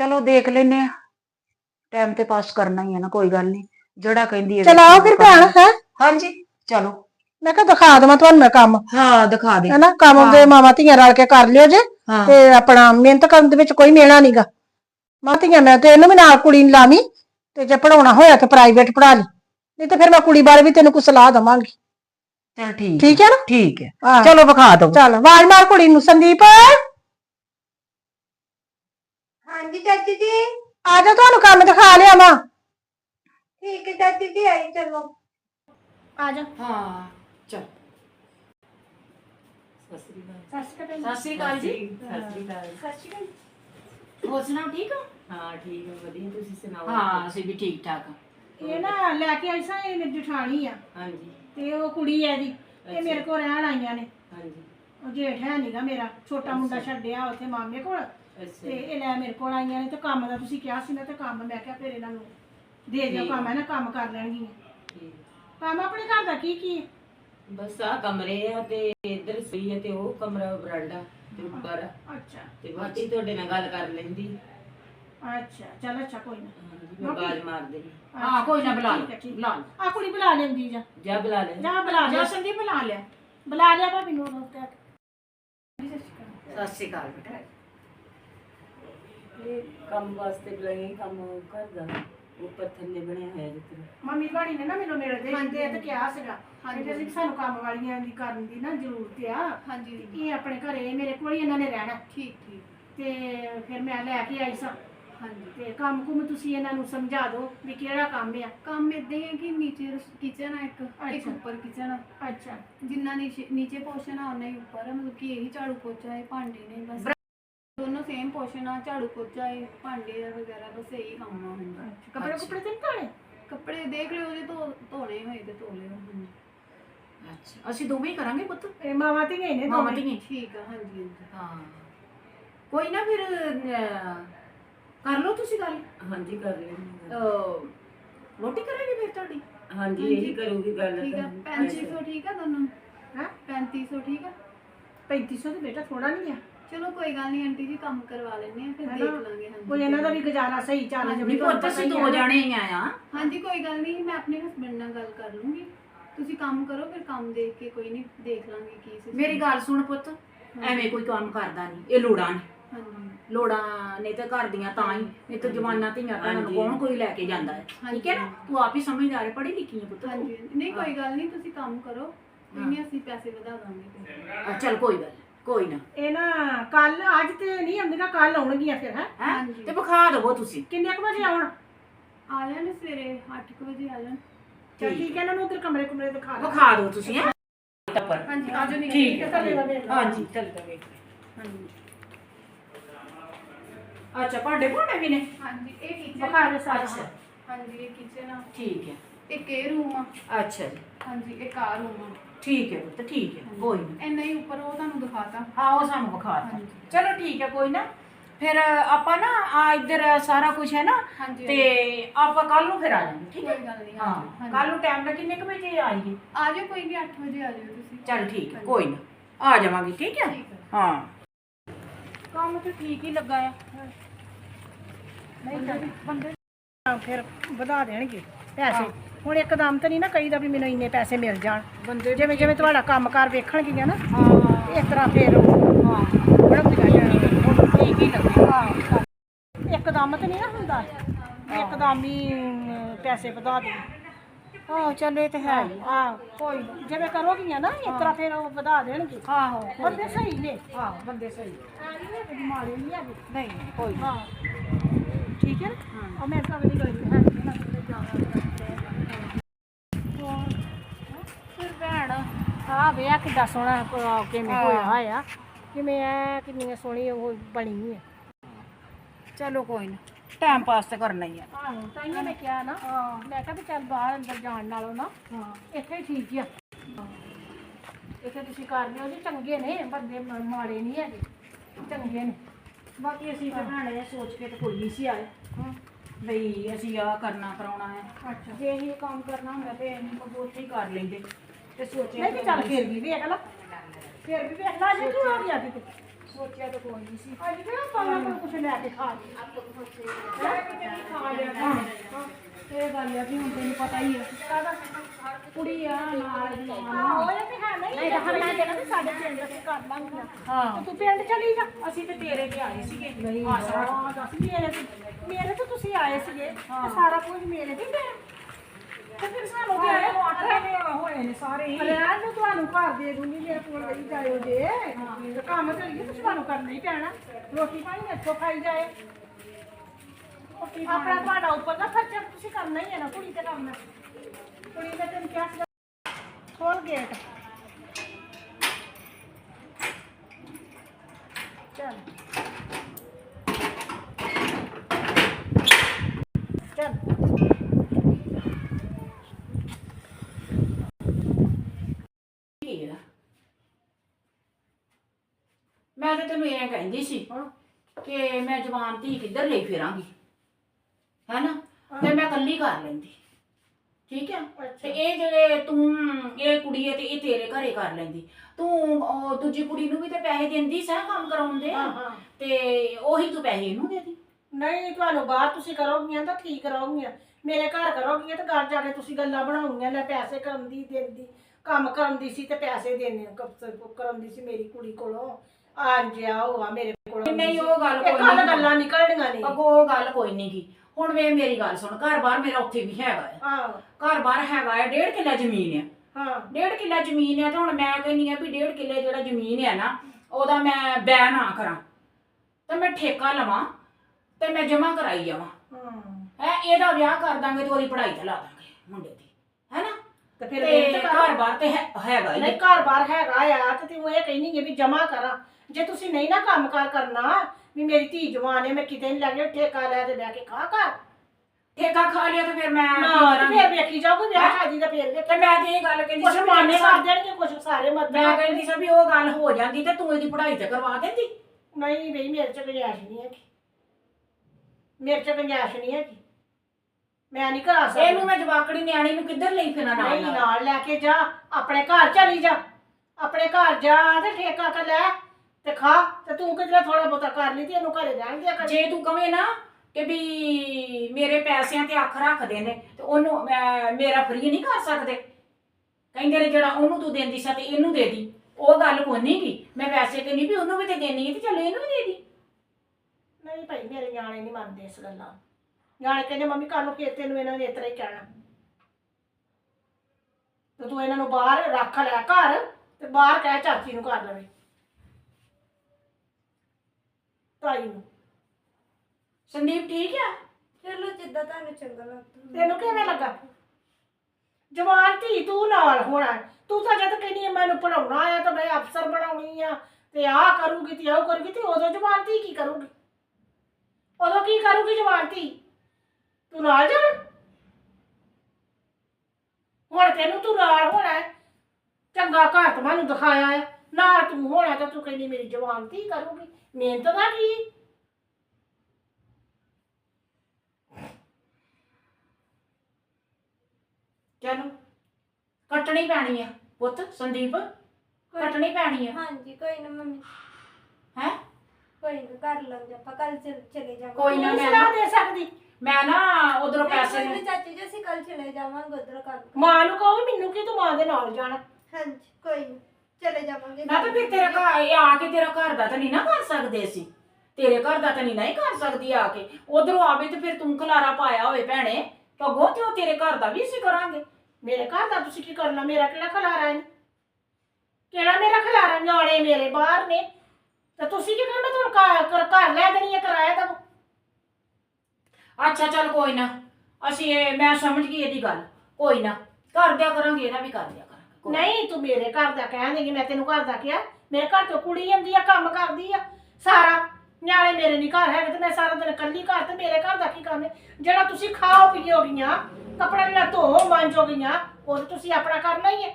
ਚਲੋ ਦੇਖ ਲੈਨੇ ਆ। ਟਾਈਮ ਤੇ ਪਾਸ ਕਰਨਾ ਹੀ ਹੈ ਨਾ ਕੋਈ ਗੱਲ ਨਹੀਂ। ਜਿਹੜਾ ਕਹਿੰਦੀ ਹੈ ਚਲ ਆਓ ਫਿਰ ਭੈਣ ਹੈ? ਹਾਂਜੀ ਚਲੋ। ਮੈਂ ਕਿਹਾ ਦਿਖਾ ਦੇਵਾਂ ਤੁਹਾਨੂੰ ਮੈਂ ਕੰਮ। ਹਾਂ ਦਿਖਾ ਦੇ। ਹੈਨਾ ਕੰਮ ਦੇ ਮਾਵਾਂ ਧੀਆਂ ਰਲ ਕੇ ਕਰ ਲਿਓ ਜੇ। ਹਾਂ। ਤੇ ਆਪਣਾ ਮਿਹਨਤ ਕਰਨ ਦੇ ਵਿੱਚ ਕੋਈ ਮੇਣਾ ਨਹੀਂਗਾ ਮਾਂ ਧੀਆਂ ਮੈਂ ਤੇ ਇਹਨੂੰ ਵੀ ਨਾਲ ਕੁੜੀ ਨੂੰ ਲਾਵੀਂ ਤੇ ਜੇ ਪੜਾਉਣਾ ਹੋਇਆ ਤੇ ਪ੍ਰਾਈਵੇਟ ਪੜਾ ਲਈ। ਨਹੀਂ ਤੇ ਫਿਰ ਮੈਂ ਕੁੜੀ ਬਾਰੇ ਵੀ ਤੈਨੂੰ ਕੁਝ ਸਲਾਹ ਦਵਾਂਗੀ। ਚਲ ਠੀਕ ਠੀਕ ਹੈ ਨਾ? ਠੀਕ ਹੈ। ਹਾਂ। ਚਲੋ ਵਿਖਾ ਦਿਓ। ਚੱਲ ਆਵਾਜ਼ ਮਾਰ ਕੁੜੀ ਨੂੰ ਸੰਦੀਪ। ਹਾਂਜੀ ਚਾਚੀ ਜੀ? ਆ ਜਾ ਤੁਹਾਨੂੰ ਕੰਮ ਦਿਖਾ ਲਿਆ ਮਾਂ। ਠੀਕ ਹੈ ਚਾਚੀ ਜੀ ਆਈ ਚਲੋ। ਆ ਜਾ ਹਾਂ ਚਲ। ਸਤਿ ਸ਼੍ਰੀ ਅਕਾਲ। ਜੀ। ਸਤਿ ਸ਼੍ਰੀ ਅਕਾਲ ਹੋਰ ਸੁਣਾਓ ਠੀਕ ਹੋ? ਹਾਂ ਠੀਕ ਹੈ ਵਧੀਆ। ਤੁਸੀਂ ਸੁਣਾਓ? ਹਾਂ ਅਸੀਂ ਵੀ ਠੀਕ ਠਾਕ। ਇਹ ਨਾ ਲੈ ਕੇ ਆਈ ਸਾਂ ਇਹ ਮੇਰੀ ਜਠਾਣੀ ਆ। ਹਾਂਜੀ। ਤੇ ਉਹ ਕੁੜੀ ਹੈ ਦੀ ਇਹ ਮੇਰੇ ਕੋਲ ਰਹਿਣ ਆਈਆਂ ਨੇ। ਹਾਂਜੀ। ਉਹ ਜੇਠ ਹੈ ਨੀਗਾ ਮੇਰਾ। ਛੋਟਾ ਮੁੰਡਾ ਛੱਡਿਆ ਉੱਥੇ ਮਾਮੇ ਕੋਲ। ਤੇ ਅੱਛਾ ਇਹ ਲੈ ਮੇਰੇ ਕੋਲ ਆਈਆਂ ਨੇ ਤੇ ਕੰਮ ਦਾ ਤੁਸੀਂ ਕਿਹਾ ਸੀ ਨਾ ਤੇ ਕੰਮ ਮੈਂ ਕਿਹਾ ਫਿਰ ਇਹਨਾਂ ਨੂੰ ਦੇ ਦਿਓ ਕੰਮ ਹੈ ਨਾ ਕੰਮ ਕਰ ਲੈਣਗੀਆਂ। ਠੀਕ। ਕੰਮ ਆਪਣੇ ਘਰ ਦਾ ਕੀ ਕੀ ਹੈ? ਬਸ ਆ ਕਮਰੇ ਆ ਤੇ ਇੱਧਰ ਸੋਈ ਹੈ ਤੇ ਉਹ ਕਮਰਾ ਬਰਾਂਡਾ ਤੇ ਉੱਪਰ ਆ। ਅੱਛਾ। ਤੇ ਬਾਕੀ ਤੁਹਾਡੇ ਨਾਲ ਗੱਲ ਕਰ ਲੈਂਦੀ। ਅੱਛਾ ਚੱਲ ਅੱਛਾ ਕੋਈ ਨਾ। ਹਾਂਜੀ ਮੈਂ ਬਾਜ ਮਾਰ ਦੇਣੀ ਹਾਂ ਕੋਈ ਨਾ ਬੁਲਾ ਲਓ। ਬੁਲਾ ਲਓ। ਆ ਕੁੜੀ ਬੁਲਾ ਲੈਂਦੀ ਜਾ। ਜਾ ਬੁਲਾ ਲੈ। ਜਾ ਬੁਲਾ ਜਾ ਲਿਆ ਸੰਦੀਪ ਬੁਲਾ ਲਿਆ। ਬੁਲਾ ਲਿਆ ਭਾਬੀ ਨੂੰ ਉਹਨੂੰ ਕਹਿ ਕੇ। ਸਤਿ ਸ਼੍ਰੀ ਅਕਾਲ ਬੇਟਾ। ਇਹ ਕੰਮ ਵਾਸਤੇ ਬੁਲਾਈ ਕੰਮ ਘਰ ਦਾ ਉੱਪਰ ਥੱਲੇ ਬਣਿਆ ਹੋਇਆ ਜਿੱਥੇ ਮੰਮੀ ਭਾਣੀ ਨੇ ਨਾ ਮੈਨੂੰ ਮਿਲਦੇ ਹੁੰਦੇ ਤੇ ਕਿਹਾ ਸੀਗਾ। ਹਾਂਜੀ ਅਸੀਂ ਸਾਨੂੰ ਕੰਮ ਵਾਲੀਆਂ ਦੀ ਕਰਨ ਦੀ ਨਾ ਜ਼ਰੂਰਤ ਆ। ਹਾਂਜੀ। ਇਹ ਆਪਣੇ ਘਰੇ ਮੇਰੇ ਕੋਲ ਹੀ ਇਹਨਾਂ ਨੇ ਰਹਿਣਾ। ਠੀਕ ਠੀਕ। ਤੇ ਫਿਰ ਮੈਂ ਲੈ ਕੇ ਆਈ ਸਾਂ। ਹਾਂਜੀ। ਤੇ ਕੰਮ ਕੁਮ ਤੁਸੀਂ ਇਹਨਾਂ ਨੂੰ ਸਮਝਾ ਦਿਓ ਵੀ ਕਿਹੜਾ ਕੰਮ ਆ। ਕੰਮ ਇਦਾਂ ਹੀ ਹੈ ਕਿ ਨੀਚੇ ਕਿਚਨ ਆ ਇੱਕ ਇੱਕ ਅੱਛਾ। ਉੱਪਰ ਕਿਚਨ ਆ। ਅੱਛਾ। ਜਿੰਨਾ ਨੀਚੇ ਨੀਚੇ ਪੋਰਸ਼ਨ ਆ ਉਹਨਾਂ ਹੀ ਉੱਪਰ ਆ। ਮਤਲਬ ਕਿ ਇਹੀ ਝਾੜੂ ਪੋਚਾ ਹੈ ਭਾਂਡੇ ਨੇ ਬਸ। ਦੋਨੋਂ ਸੇਮ ਪੋਰਸ਼ਨ ਆ ਝਾੜੂ ਪੋਚਾ ਹੈ ਭਾਂਡੇ ਆ ਵਗੈਰਾ ਬਸ ਇਹੀ ਕੰਮ ਆ ਹਾਂਜੀ ਕੱਪੜੇ ਕੁਪੜੇ ਤੇ ਧੋਣੇ ਕੱਪੜੇ ਦੇਖ ਲਿਓ ਜੇ ਧੋ ਧੋਣੇ ਹੋਏ ਤੇ ਧੋ ਲਿਓ ਹਾਂਜੀ। ਅੱਛਾ ਅਸੀਂ ਦੋਵੇਂ ਹੀ ਕਰਾਂਗੇ ਪੁੱਤ? ਇਹ ਮਾਵਾਂ ਧੀਆਂ ਹੀ ਨੇ ਮਾਮਾ ਦੋਵੇਂ। ਦੀ ਠੀਕ ਆ ਹਾਂਜੀ ਹਾਂਜੀ। ਹਾਂ। ਕੋਈ ਨਾ ਫਿਰ ਅਹ, ਕਰ ਲਓ ਤੁਸੀਂ ਗੱਲ। ਹਾਂਜੀ ਕਰ ਲੈਂਦੀ ਅਹ, ਰੋਟੀ ਕਰਾਂਗੇ ਫਿਰ ਤੁਹਾਡੀ? ਹਾਂਜੀ ਇਹੀ ਕਰੂਗੀ ਗੱਲ ਠੀਕ ਆ ਤਾਂ। 3500 ਠੀਕ ਆ ਦੋਨੋਂ? ਹੈਂ? 3500 ਠੀਕ ਆ? 3500 ਤੇ ਬੇਟਾ ਥੋੜਾ ਨਹੀਂ ਆ। ਚਲੋ ਕੋਈ ਗੱਲ ਨਹੀਂ ਆਂਟੀ ਜੀ ਕੰਮ ਕਰਵਾ ਲੈਣੇ ਆ ਫਿਰ ਦੇਖ ਨਾ? ਲਾਂਗੇ ਹਾਂਜੀ। ਕੋਈ ਇਹਨਾਂ ਦਾ ਵੀ ਗੁਜ਼ਾਰਾ ਸਹੀ ਚੱਲ ਜਾਵੇ ਨਹੀਂ ਪੁੱਤ ਅਸੀਂ ਦੋ ਜਾਣੇ ਹੀ ਆਇਆ ਹਾਂਜੀ ਕੋਈ ਗੱਲ ਨਹੀਂ ਮੈਂ ਆਪਣੇ ਹਸਬੰਡ ਨਾਲ ਗੱਲ ਕਰ ਲੂੰਗੀ। ਤੁਸੀਂ ਕੰਮ ਕਰੋ ਫਿਰ ਕੰਮ ਦੇਖ ਕੇ ਕੋਈ ਨਹੀਂ ਦੇਖ ਲਾਂਗੇ ਕੀ system ਮੇਰੀ ਗੱਲ ਸੁਣ ਪੁੱਤ ਐਵੇਂ ਕੋਈ ਕੰਮ ਕਰਦਾ ਨਹੀਂ ਇਹ ਲੋੜਾਂ ਨੇ। ਹਾਂਜੀ। ਲੋੜਾਂ ਨੇ ਤੇ ਘਰ ਦੀਆਂ ਤਾਂ ਹੀ ਨਹੀਂ ਤਾਂ ਜਵਾਨਾਂ ਧੀਆਂ ਭੈਣਾਂ ਨੂੰ ਹਾਂਜੀ। ਕੌਣ ਕੋਈ ਲੈ ਕੇ ਜਾਂਦਾ ਹੈ? ਠੀਕ ਹੈ ਨਾ? ਤੂੰ ਆਪ ਹੀ ਸਮਝਦਾਰ ਹੈ ਪੜ੍ਹੀ ਲਿਖੀ ਹੈ ਪੁੱਤ। ਹਾਂਜੀ। ਨਹੀਂ ਕੋਈ ਗੱਲ ਨਹੀਂ ਤੁਸੀਂ ਕੰਮ ਕਰੋ ਕੋਈ ਨਹੀਂ ਅਸੀਂ ਪੈਸੇ ਵਧਾ ਦਾਂਗੇ ਫਿਰ। ਚੱਲ ਕੋਈ ਗੱਲ ਨੀ, ਕੋਈ ਨਾ। ਇਹ ਨਾ ਕੱਲ ਅੱਜ ਤੇ ਨਹੀਂ ਆਉਂਦੀਆਂ ਕੱਲ ਆਉਣਗੀਆਂ ਫਿਰ ਹੈ? ਹੈ? ਹਾਂਜੀ। ਤੇ ਵਿਖਾ ਦਵੋ ਤੁਸੀਂ। ਕਿੰਨੇ ਕੁ ਵਜੇ ਆਉਣ? ਆ ਜਾਣ ਸਵੇਰੇ 8 ਵਜੇ ਆ ਜਾਣ। ਚਲ ਠੀਕ ਹੈ ਇਹਨਾਂ ਨੂੰ ਉਧਰ ਕਮਰੇ ਕੁਮਰੇ ਦਿਖਾ ਦਿਓ। ਵਿਖਾ ਦਿਓ ਤੁਸੀਂ ਹੈ? ਹਾਂਜੀ ਆ ਜਾਓ ਠੀਕ ਹੈ ਥੱਲੇ। ਹਾਂਜੀ ਚੱਲ। ਕਰੇ ਅੱਛਾ ਭਾਂਡੇ ਭੁੰਡੇ ਵੀ ਨੇ? ਹਾਂਜੀ ਇਹ ਕਿਚਨ ਵਿਖਾ ਦਿਓ ਸਾਰਾ। ਅੱਛਾ ਹਾਂਜੀ ਇਹ ਕਿਚਨ ਆ। ਠੀਕ ਹੈ। ਇੱਕ ਇਹ ਰੂਮ ਆ। ਅੱਛਾ ਜੀ। ਹਾਂਜੀ ਇੱਕ ਆ ਰੂਮ ਆ। ਠੀਕ ਹੈ ਪੁੱਤ ਠੀਕ ਹੈ ਕੋਈ ਨਾ ਇੰਨਾ ਹੀ ਉੱਪਰ ਉਹ ਤੁਹਾਨੂੰ ਦਿਖਾਤਾ। ਹਾਂ ਉਹ ਸਾਨੂੰ ਵਿਖਾ ਦਿੱਤਾ। ਹਾਂਜੀ। ਚਲੋ ਠੀਕ ਹੈ ਕੋਈ ਨਾ। ਫਿਰ ਆਪਾਂ ਨਾ ਆ ਇੱਧਰ ਸਾਰਾ ਕੁਝ ਹੈ ਨਾ ਹਾਂਜੀ ਤੇ ਆਪਾਂ ਕੱਲ ਨੂੰ ਫਿਰ ਆ ਜਾਵਾਂਗੇ ਠੀਕ ਹੈ? ਕੋਈ ਗੱਲ ਨਹੀਂ ਹਾਂ ਹਾਂਜੀ। ਕੱਲ ਨੂੰ ਟਾਈਮ ਨਾਲ ਕਿੰਨੇ ਕੁ ਵਜੇ ਆਈਏ? ਆ ਜਾਓ ਕੋਈ ਨਹੀਂ 8 ਵਜੇ ਆ ਜਾਓ ਤੁਸੀਂ। ਚੱਲ ਠੀਕ ਹੈ ਕੋਈ ਨਾ। ਆ ਜਾਵਾਂਗੇ ਠੀਕ ਹੈ? ਠੀਕ ਹੈ। ਹਾਂ। ਕੰਮ ਤੇ ਠੀਕ ਹੀ ਲੱਗਾ ਆ। ਨਹੀਂ ਤਾਂ ਬੰਦੇ ਫਿਰ ਵਧਾ ਦੇਣਗੇ। ਪੈਸੇ। ਹੁਣ ਇੱਕਦਮ ਤਾਂ ਨਹੀਂ ਨਾ ਕਹੀਦਾ ਵੀ ਮੈਨੂੰ ਇੰਨੇ ਪੈਸੇ ਮਿਲ ਜਾਣ। ਬੰਦੇ ਜਿਵੇਂ ਜਿਵੇਂ ਤੁਹਾਡਾ ਕੰਮਕਾਰ ਵੇਖਣਗੀਆਂ ਨਾ ਇਸ ਤਰ੍ਹਾਂ ਫਿਰ ਬਣਾਉਂਦੀਆਂ ਜਾਣਗੀਆਂ ਠੀਕ ਹੀ ਲੱਗਾ ਇੱਕਦਮ ਤਾਂ ਨਹੀਂ ਨਾ ਹੁੰਦਾ। ਵੀ ਇੱਕਦਮ ਹੀ ਅਮ, ਪੈਸੇ ਵਧਾ ਦੇ। ਆਹ ਚੱਲ ਇਹ ਤੇ ਹੈ। ਹੀ ਆ ਕੋਈ ਨਾ। ਜਿਵੇਂ ਕਰੋਗੀਆਂ ਨਾ ਇਸ ਤਰ੍ਹਾਂ ਫਿਰ ਉਹ ਵਧਾ ਦੇਣਗੇ। ਆਹੋ ਬੰਦੇ ਸਹੀ ਨੇ। ਹਾਂ ਬੰਦੇ ਸਹੀ ਐ ਨਹੀਂ ਹੈ ਕਿ ਹੈਗੇ। ਨਹੀਂ ਕੋਈ। ਹਾਂ। ਠੀਕ ਹੈ ਨਾ? ਉਹ ਮੈਂ ਤਾਂ ਅਗਲੀ ਗਲੀ ਹੈ। ਨਾ ਫਿਰ ਭੈਣ ਆ ਵੇਖ ਕਿੱਡਾ ਸੋਹਣਾ ਕ- ਕਿਵੇਂ ਹੋਇਆ ਹੋਇਆ ਕਿਵੇਂ ਐ ਕਿੰਨੀ ਸੋਹਣੀ ਉਹ ਬਣੀ ਹੈ ਚਲੋ ਕੋਈ ਨਾ ਟਾਈਮ ਪਾਸ ਤੇ ਕਰਨਾ ਹੀ ਆ। ਆਹੋ ਤਾਂ ਹੀ ਮੈਂ ਕਿਹਾ ਨਾ ਮੈਂ ਕਿਹਾ ਵੀ ਚੱਲ ਬਾਹਰ ਅੰਦਰ ਜਾਣ ਨਾਲੋਂ ਨਾ ਇੱਥੇ ਹੀ ਠੀਕ ਆ। ਇੱਥੇ ਤੁਸੀਂ ਕਰ ਲਿਓ ਜੀ ਚੰਗੇ ਨੇ ਬੰਦੇ ਮ- ਮਾੜੇ ਨਹੀਂ ਹੈਗੇ। ਚੰਗੇ ਨੇ। ਬਾਕੀ ਅਸੀਂ ਤਾਂ ਭੈਣ ਸੋਚ ਕੇ ਤੇ ਕੋਈ ਨਹੀਂ ਸੀ ਆਏ। ਬਈ ਅਸੀਂ ਆ ਕਰਨਾ ਕਰਾਉਣਾ ਹੈ। ਅੱਛਾ। ਜੇ ਇਹ ਕੰਮ ਕਰਨਾ ਹੁੰਦਾ ਤੇ ਅਸੀਂ ਤਾਂ ਉੱਥੇ ਹੀ ਕਰ ਲੈਂਦੇ ਤੇ ਸੋਚਿਆ ਨਹੀਂ ਵੀ ਚੱਲ ਫਿਰ ਵੀ ਵੇਖ ਲਾ। ਫਿਰ ਵੀ ਵੇਖ ਲਾ ਜੇ ਕੀ ਹੋ ਗਿਆ ਕਿਤੇ ਸੋਚਿਆ ਤਾਂ ਕੋਈ ਨਹੀਂ ਸੀ। ਅੱਜ ਕਿਹੜਾ ਪਾਣਾ ਕੋਈ ਕੁਛ ਲੈ ਕੇ ਖਾ ਲਈ ਆਪ ਖਾ ਲਿਆ। ਇਹ ਗੱਲ ਆ ਵੀ ਹੁਣ ਤੈਨੂੰ ਪਤਾ ਹੀ ਆ। ਕੁੜੀ ਆ ਨਾਲ ਦੀ ਤੇ ਹੈ ਤਾਂ ਪਿੰਡ ਚਲੀ ਜਾ। ਅਸੀਂ ਤੇ ਤੇਰੇ ਤੇ ਆਏ ਸੀਗੇ। ਆਸਰਾ ਦੱਸ ਮੇਰੇ ਤੇ ਮੇਰੇ ਤੇ ਤੁਸੀਂ ਆਏ ਸੀਗੇ। ਤੇ ਸਾਰਾ ਕੁਝ ਮੇਰੇ ਤੇ ਪਿਆ। ਤੇ ਫਿਰ ਸਾਨੂੰ ਤੇ ਆਏ ਅੱਠ ਮਹੀਨੇ ਹੋਏ ਨੇ ਸਾਰੇ ਹੀ। ਰਹਿਣ ਨੂੰ ਤੁਹਾਨੂੰ ਘਰ ਦੇ ਦੂੰਗੀ ਮੇਰੇ ਕੋਲ ਰਹੀ ਜਾਇਓ ਜੇ। ਤੇ ਕੰਮ ਕਰੀਏ ਤਾਂ ਤੁਹਾਨੂੰ ਕਰਨਾ ਹੀ ਪੈਣਾ। ਰੋਟੀ ਪਾਣੀ ਇੱਥੋਂ ਖਾਈ ਜਾਏ। ਆਪਣਾ ਤੁਹਾਡਾ ਉੱਪਰ ਦਾ ਖਰਚਾ ਤੁਸੀਂ ਕਰਨਾ ਹੀ ਹੈ ਨਾ ਕੁੜੀ ਤੇ ਕਰਨਾ ਕੁੜੀ ਨੇ ਤੈਨੂੰ ਕਿਹਾ ਸੀ ਖੋਲ ਗੇਟ ਚੱਲ ਚੱਲ ਕੀ ਆ? ਮੈਂ ਤਾਂ ਤੈਨੂੰ ਇਹ ਕਹਿੰਦੀ ਸੀ। ਕਿ ਮੈਂ ਜਵਾਨ ਧੀ ਕਿੱਧਰ ਲਈ ਫਿਰਾਂਗੀ ਹੈਨਾ? ਤੇ ਮੈਂ ਇਕੱਲੀ ਕਰ ਲੈਂਦੀ। ਠੀਕ ਹੈ ਤੇ ਇਹ ਜਿਹੜੇ ਤੂੰ ਇਹ ਕੁੜੀ ਹੈ ਤੇ ਇਹ ਤੇਰੇ ਘਰੇ ਕਰ ਲੈਂਦੀ। ਤੂੰ ਉਹ ਦੂਜੀ ਕੁੜੀ ਨੂੰ ਵੀ ਤੇ ਪੈਸੇ ਦਿੰਦੀ ਸਾ ਕੰਮ ਕਰਾਉਣ ਦੇ? ਹਾਂ ਹਾਂ। ਤੇ ਉਹੀ ਤੂੰ ਪੈਸੇ ਇਹਨੂੰ ਦੇ ਦੀ। ਨਹੀਂ ਤੁਹਾਨੂੰ ਬਾਹਰ ਤੁਸੀਂ ਕਰੋਗੀਆਂ ਤਾਂ ਠੀਕ ਕਰੋਗੀਆਂ। ਮੇਰੇ ਘਰ ਕਰੋਗੀਆਂ ਤਾਂ ਘਰ ਜਾ ਕੇ ਤੁਸੀਂ ਗੱਲਾਂ ਬਣਾਉਣੀਆਂ। ਲੈ ਪੈਸੇ ਕਰਨ ਦੀ ਦਿੰਦੀ ਕੰਮ ਕਰਨ ਦੀ ਸੀ ਤੇ ਪੈਸੇ ਦੇਣੇ ਕਰਨ ਦੀ ਸੀ ਮੇਰੀ ਕੁੜੀ ਕੋਲੋਂ। ਆਂਜ ਆਓ ਆ ਮੇਰੇ ਕੋਲੋਂ। ਨਹੀਂ ਉਹ ਗੱਲ ਇਹ ਕੋਈ ਕੱਲ ਨਹੀਂ। ਗੱਲਾਂ ਨਿਕਲਣੀਆਂ ਨਹੀਂ ਅੱਗੋਂ ਉਹ ਗੱਲ ਕੋਈ ਨਹੀਂ ਗੀ। ਹੁਣ ਵੇ ਮੇਰੀ ਗੱਲ ਸੁਣ ਘਰ ਬਾਰ ਮੇਰਾ ਉੱਥੇ ਵੀ ਹੈਗਾ ਹੈ ਹਾਂ ਘਰ ਬਾਰ ਹੈਗਾ ਹੈ ਡੇਢ ਕਿੱਲਾ ਜ਼ਮੀਨ ਹੈ ਹਾਂ। ਡੇਢ ਕਿੱਲਾ ਜ਼ਮੀਨ ਹੈ ਤੇ ਹੁਣ ਮੈਂ ਕਹਿੰਦੀ ਆ ਵੀ ਡੇਢ ਕਿੱਲੇ ਜਿਹੜਾ ਜ਼ਮੀਨ ਹੈ ਨਾ ਉਹਦਾ ਮੈਂ ਬੈ ਨਾ ਕਰਾਂ। ਤੇ ਮੈਂ ਠੇਕਾ ਲਵਾਂ ਤੇ ਮੈਂ ਜਮਾ ਕਰਾਈ ਜਾਵਾਂ। ਹਮ, ਹੈ ਇਹਦਾ ਵਿਆਹ ਕਰ ਦਾਂਗੇ ਤੇ ਉਹਦੀ ਪੜ੍ਹਾਈ ਤੇ ਲਾ ਦਾਂਗੇ ਮੁੰਡੇ ਦੀ। ਹੈਨਾ? ਤੇ ਫਿਰ ਤੇ ਮਿਹਨਤ ਕਰੋ। ਘਰ ਬਾਰ ਤੇ ਹੈ- ਹੈਗਾ ਹੀ ਨਹੀਂ ਹੈ। ਘਰ ਬਾਰ ਹੈਗਾ ਆ ਤੇ ਤੂੰ ਇਹ ਕਹਿਨੀ ਕਿ ਵੀ ਜਮਾ ਕਰਾਂ। ਜੇ ਤੁਸੀਂ ਨਹੀਂ ਨਾ ਕੰਮ ਕਾਰ ਕਰਨਾ ਵੀ ਮੇਰੀ ਧੀ ਜਵਾਨ ਹੈ ਮੈਂ ਕਿਤੇ ਨਹੀਂ ਲੱਗੇ ਠੇਕਾ ਲੈ ਤੇ ਬਹਿ ਕੇ ਖਾ ਕਰ ਠੇਕਾ ਖਾ ਲਿਆ ਤੇ ਫਿਰ ਮੈਂ ਕੀ ਨਾ ਤੇ ਕਰਾਂਗੀ? ਫਿਰ ਵੇਖੀ ਜਾਓਗੇ ਵਿਆਹ ਸ਼ਾਦੀ ਦਾ ਫੇਰ ਤੇ ਮੈਂ ਤੇ ਇਹ ਗੱਲ ਕਹਿੰਦੀ ਸੀ ਮਾਨੇ ਕਰ ਦੇਣਗੇ ਕੁਛ ਸਾਰੇ ਮਤ ਮੈਂ ਕਹਿੰਦੀ ਸੀ ਵੀ ਉਹ ਗੱਲ ਹੋ ਜਾਂਦੀ ਤੇ ਤੂੰ ਇਹਦੀ ਪੜ੍ਹਾਈ ਤੇ ਕਰਵਾ ਦਿੰਦੀ। ਨਹੀਂ ਬਈ ਮੇਰੇ ਚ ਗੁੰਜਾਇਸ਼ ਨਹੀਂ ਹੈਗੀ। ਮੇਰੇ ਚ ਗੁੰਜਾਇਸ਼ ਨਹੀਂ ਹੈਗੀ। ਮੈਂ ਨਹੀਂ ਕਰਾ ਸਕਦੀ। ਇਹਨੂੰ ਮੈਂ ਜਵਾਕੜੀ ਨਿਆਣੀ ਨੂੰ ਕਿੱਧਰ ਲਈ ਫਿਰਾਂ ਨਾਲ? ਨਹੀਂ ਨਾਲ? ਨਾਲ ਲੈ ਕੇ ਜਾ। ਆਪਣੇ ਘਰ ਚਲੀ ਜਾ। ਆਪਣੇ ਘਰ ਜਾ ਤੇ ਠੇਕਾ ਕਰ ਲੈ। ਤੇ ਖਾ ਤੇ ਤੂੰ ਕਿਧਰੇ ਥੋੜਾ ਬਹੁਤਾ ਕਰ ਲਈ ਤੇ ਇਹਨੂੰ ਘਰੇ ਰਹਿਣ ਦਿਆ ਕਰ। ਜੇ ਤੂੰ ਕਵੇਂ ਨਾ ਕਿ ਵੀ ਮੇਰੇ ਪੈਸਿਆਂ ਤੇ ਅੱਖ ਰੱਖਦੇ ਨੇ ਤੇ ਉਹਨੂੰ ਮੇਰਾ ਫਰੀ ਨਹੀਂ ਕਰ ਸਕਦੇ। ਕਹਿੰਦੇ ਨੇ ਜਿਹੜਾ ਉਹਨੂੰ ਤੂੰ ਦਿੰਦੀ ਸੀ ਤੇ ਇਹਨੂੰ ਦੇ ਦੀ। ਉਹ ਗੱਲ ਕੋਈ ਨਹੀਂ ਗੀ। ਮੈਂ ਪੈਸੇ ਤੇ ਨਹੀਂ ਵੀ ਉਹਨੂੰ ਵੀ ਤੇ ਦੇਣੀ ਹੈ ਤੇ ਚੱਲ ਇਹਨੂੰ ਵੀ ਦੇ ਦੀ। ਨਹੀਂ ਭਾਈ ਮੇਰੇ ਨਿਆਣੇ ਨਹੀਂ ਮੰਨਦੇ ਇਸ ਗੱਲਾਂ। ਨਿਆਣੇ ਕਹਿੰਦੇ ਮੰਮੀ ਕੱਲ ਨੂੰ ਫੇਰ ਤੈਨੂੰ ਇਹਨਾਂ ਨੇ ਇਸ ਤਰ੍ਹਾਂ ਹੀ ਕਹਿਣਾ। ਤੇ ਤੂੰ ਇਹਨਾਂ ਨੂੰ ਬਾਹਰ ਰੱਖ ਲੈ ਘਰ ਤੇ ਬਾਹਰ ਕਹਿ ਚਾਚੀ ਨੂੰ ਕਰ ਲਵੇ। ਤਾਈ ਨੂੰ। ਸੰਦੀਪ ਠੀਕ ਆ? ਚਲੋ ਜਿੱਦਾਂ ਤੁਹਾਨੂੰ ਚੰਗਾ ਲੱਗਦਾ। ਤੈਨੂੰ ਕਿਵੇਂ ਲੱਗਾ? ਜਵਾਨ ਧੀ ਤੂੰ ਨਾਲ ਹੋਣਾ। ਤੂੰ ਤਾਂ ਜਦ ਕਹਿੰਦੀ ਹੈ ਮੈਨੂੰ ਪੜਾਉਣਾ ਆ ਤਾਂ ਮੈਂ ਅਫਸਰ ਬਣਾਉਣੀ ਆ ਤੇ ਆਹ ਕਰੂਗੀ ਤੇ ਉਹ ਕਰੂਗੀ ਤੇ ਉਦੋਂ ਜਵਾਨ ਧੀ ਕੀ ਕਰੂਗੀ? ਉਦੋਂ ਕੀ ਕਰੂਗੀ ਜਵਾਨ ਧੀ? ਤੂੰ ਨਾਲ ਜਾਣ ਹੁਣ ਤੈਨੂੰ ਤੂੰ ਨਾਲ ਹੋਣਾ ਹੈ। ਚੰਗਾ ਘਰ ਤੁਹਾਨੂੰ ਦਿਖਾਇਆ ਹੈ। ਨਾਲ ਤੂੰ ਹੋਣਾ ਤਾਂ ਤੂੰ ਕਹਿੰਦੀ ਮੇਰੀ ਜਵਾਨ ਧੀ ਕਰੂਗੀ। ਮਿਹਨਤ ਦਾ ਕੀ ਚਲੋ ਕੱਟਣੀ ਪੈਣੀ ਆ ਪੁੱਤ ਸੰਦੀਪ ਕੱਟਣੀ ਪੈਣੀ ਆ। ਹਾਂਜੀ ਕੋਈ ਨਾ ਮੰਮੀ। ਹੈ? ਕੋਈ ਨਾ ਕਰ ਲਾਂਗੇ ਆਪਾਂ ਕੱਲ ਚਲੇ ਜਾਵਾਂਗੇ। ਕੋਈ ਨਾ ਮੈਂ ਸਲਾਹ ਦੇ ਸਕਦੀ। ਮੈਂ ਨਾ ਉਧਰੋਂ ਪੈਸੇ ਕੋਈ ਨਾ ਚਾਚੀ ਜੀ ਅਸੀਂ ਕੱਲ ਚਲੇ ਜਾਵਾਂਗੇ ਉਧਰ ਕੰਮ ਮਾਂ ਨੂੰ ਕਹੋ ਵੀ ਮੈਨੂੰ ਕੀ ਤੂੰ ਮਾਂ ਦੇ ਨਾਲ ਜਾਣਾ। ਹਾਂਜੀ ਕੋਈ ਨਾ। ਚਲੇ ਜਾਵਾਂਗੇ ਨਾ ਤਾਂ ਫਿਰ ਤੇਰਾ ਘਰ ਇਹ ਆ ਕੇ ਤੇਰਾ ਘਰ ਦਾ ਤਾਂ ਨਹੀਂ ਨਾ ਕਰ ਸਕਦੇ ਅਸੀਂ। ਤੇਰੇ ਘਰ ਦਾ ਤਾਂ ਨਹੀਂ ਨਾ ਹੀ ਕਰ ਸਕਦੀ ਆ ਕੇ। ਉਧਰੋਂ ਆਵੇ ਤੇ ਫਿਰ ਤੂੰ ਖਲਾਰਾ ਪਾਇਆ ਹੋਵੇ ਭੈਣੇ। ਭਗੋ ਤੇ ਉਹ ਤੇਰੇ ਘਰ ਦਾ ਵੀ ਅਸੀਂ ਕਰਾਂਗੇ? ਮੇਰੇ ਘਰ ਦਾ ਤੁਸੀਂ ਕੀ ਕਰਨਾ? ਮੇਰਾ ਕਿਹੜਾ ਖਲਾਰਾ ਹੈ? ਕਿਹੜਾ ਮੇਰਾ ਖਲਾਰਾ? ਨਿਆਣੇ ਮੇਰੇ ਬਾਹਰ ਨੇ। ਤੇ ਤੁਸੀਂ ਕੀ ਕਰਨਾ? ਤੁਹਾਨੂੰ ਘਰ ਘਰ- ਘਰ ਲੈ ਦੇਣੀ ਹੈ, ਕਿਰਾਇਆ ਦਾ ਅੱਛਾ, ਚੱਲ ਕੋਈ ਨਾ। ਅਸੀਂ ਇਹ ਮੈਂ ਸਮਝ ਗਈ ਇਹਦੀ ਗੱਲ। ਕੋਈ ਨਾ। ਕਰ ਦਿਆ ਕਰਾਂਗੇ ਇਹਦਾ ਵੀ ਕਰ ਦਿਆ। ਕੋਈ- ਨਹੀਂ ਤੂੰ ਮੇਰੇ ਘਰ ਦਾ ਕਹਿ ਦੇਂਗੀ ਮੈਂ ਤੈਨੂੰ ਘਰ ਦਾ ਕਿਹਾ ਮੇਰੇ ਘਰ ਤੋਂ ਕੁੜੀ ਆਉਂਦੀ ਆ ਕੰਮ ਕਰਦੀ ਆ ਸਾਰਾ। ਨਿਆਣੇ ਮੇਰੇ ਨਹੀਂ ਘਰ ਹੈਗੇ ਤੇ ਮੈਂ ਸਾਰਾ ਦਿਨ ਇਕੱਲੀ ਘਰ ਤੇ ਮੇਰੇ ਘਰ ਦਾ ਕੀ ਕੰਮ ਹੈ? ਜਿਹੜਾ ਤੁਸੀਂ ਖਾਓ ਪੀਓਗੀਆਂ ਕੱਪੜੇ ਜਿਹੜਾ ਧੋ ਮਾਂਜੋਗੀਆਂ ਉਹ ਤਾਂ ਤੁਸੀਂ ਆਪਣਾ ਕਰਨਾ ਹੀ ਹੈ।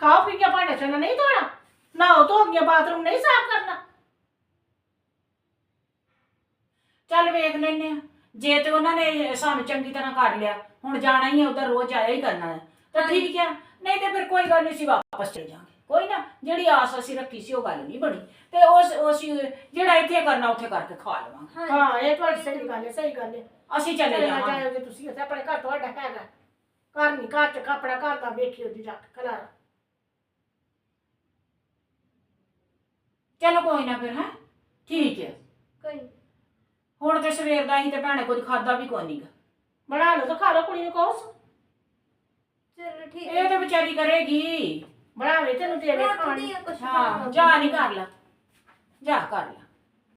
ਖਾਓ ਪੀ ਕੇ ਭਾਂਡੇ ਚੰਨਾ ਨਹੀਂ ਧੋਣਾ ਨਹਾਓ ਧੋ ਗਈਆਂ ਬਾਥਰੂਮ ਨਹੀਂ ਸਾਫ਼ ਕਰਨਾ। ਚੱਲ ਵੇਖ ਲੈਨੇ ਆ ਜੇ ਤੇ ਉਹਨਾਂ ਨੇ ਸਾਨੂੰ ਚੰਗੀ ਤਰ੍ਹਾਂ ਕਰ ਲਿਆ ਹੁਣ ਜਾਣਾ ਹੀ ਹੈ ਉਧਰ ਰੋਜ਼ ਆਇਆ ਹੀ ਕਰਨਾ ਹੈ। ਤਾਂ ਠੀਕ ਹੈ। ਨਹੀਂ ਤੇ ਫਿਰ ਕੋਈ ਗੱਲ ਨਹੀਂ ਸੀ ਵਾਪਸ ਚਲੇ ਜਾਾਂਗੇ ਕੋਈ ਨਾ ਜਿਹੜੀ ਆਸ ਅਸੀਂ ਰੱਖੀ ਸੀ ਉਹ ਗੱਲ ਨਹੀਂ ਬਣੀ। ਤੇ ਉਸ ਉਸ ਜਿਹੜਾ ਇੱਥੇ ਕਰਨਾ ਉੱਥੇ ਕਰਕੇ ਖਾ ਲਵਾਂਗੇ। ਹਾਂ ਇਹ ਤੁਹਾਡੀ ਸਹੀ ਗੱਲ ਹੈ ਸਹੀ ਗੱਲ ਹੈ। ਅਸੀਂ ਚਲੇ ਜਾਵਾਂਗੇ। ਤੁਸੀਂ ਉੱਥੇ ਆਪਣੇ ਘਰ ਤੁਹਾਡਾ ਹੈਗਾ। ਘਰ ਨਹੀਂ ਘਰ ਚ ਆਪਣਾ ਘਰ ਦਾ ਵੇਖਿਓ ਦੀ ਜਾ ਕੇ ਖਲਾਰਾ ਚਲੋ ਕੋਈ ਨਾ ਫਿਰ ਹੈ? ਠੀਕ ਹੈ। ਕੋਈ ਹੁਣ ਤੇ ਸਵੇਰ ਦਾ ਹੀ ਤੇ ਭੈਣੇ ਕੁਝ ਖਾਦਾ ਵੀ ਕੋਈ ਨਹੀਂਗਾ ਬਣਾ ਲਓ ਤਾਂ ਖਾ ਲਓ ਕੁੜੀ ਨੂੰ ਕਹੋ। ਚਲੋ ਠੀਕ ਇਹ ਤੇ ਵਿਚਾਰੀ ਕਰੇਗੀ। ਬਣਾਵੇ ਤੈਨੂੰ ਦੇਵੇ ਰੱਖਦੀ ਆ ਕੁਛ ਹਾਂ ਜਾ ਨਹੀਂ ਕਰ ਲਾ। ਜਾ ਕਰ ਲਾ।